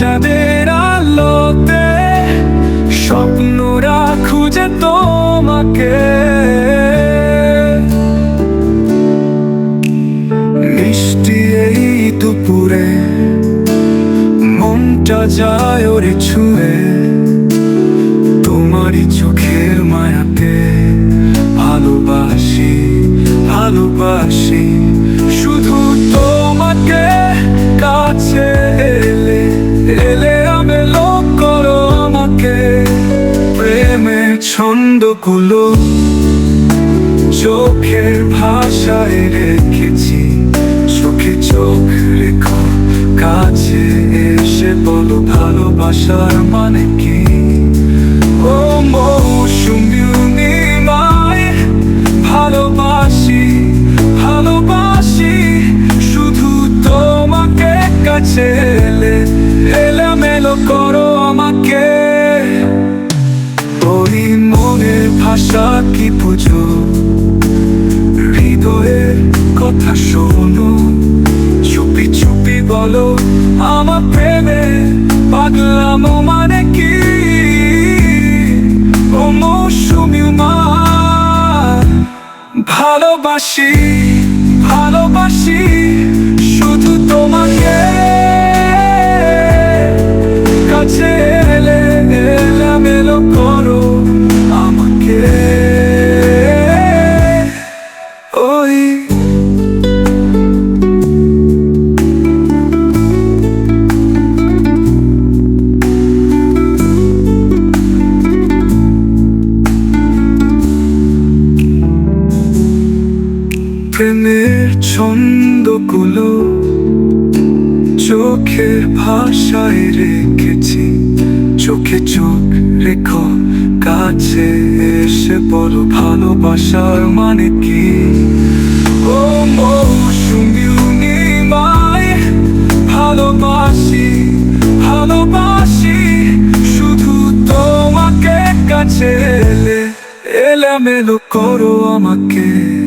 চাঁদের আলোতে, স্বপ্নরা খুঁজে তোমাকে। মিষ্টি এই দুপুরে, মনটা যায় ওরে ছুঁয়ে। তোমারই চোখের মায়াতে ভালোবাসি ভালোবাসি। শুধু তোমাকে কাছে এলে আমি লোক করো আমাকে ছন্দগুলো চোখের ভাষায় রেখেছি। চোখে চোখ রেখো, কাছে এসে বলো, ভালোবাসার মানে কি? ও মৌসুমি নিমায় ভালোবাসি ভালোবাসি, শুধু তোমাকে কাছে মনের ভাষা কি পুজো হৃদয়ের কথা শোনো। চুপি চুপি বলো, আমার প্রেমে পাগলাম মানে কি? ও মৌসুমি মা, ভালোবাসি। প্রেমের ছন্দগুলো চোখের ভাষায় রেখেছি। চোখে চোখ রেখো, কাছে এসে বলো ভালোবাসার মানে কি? ও মৌসুমি নিমায় ভালোবাসি ভালোবাসি। শুধু তোমাকে কাছে এলে এলামেলো করো আমাকে।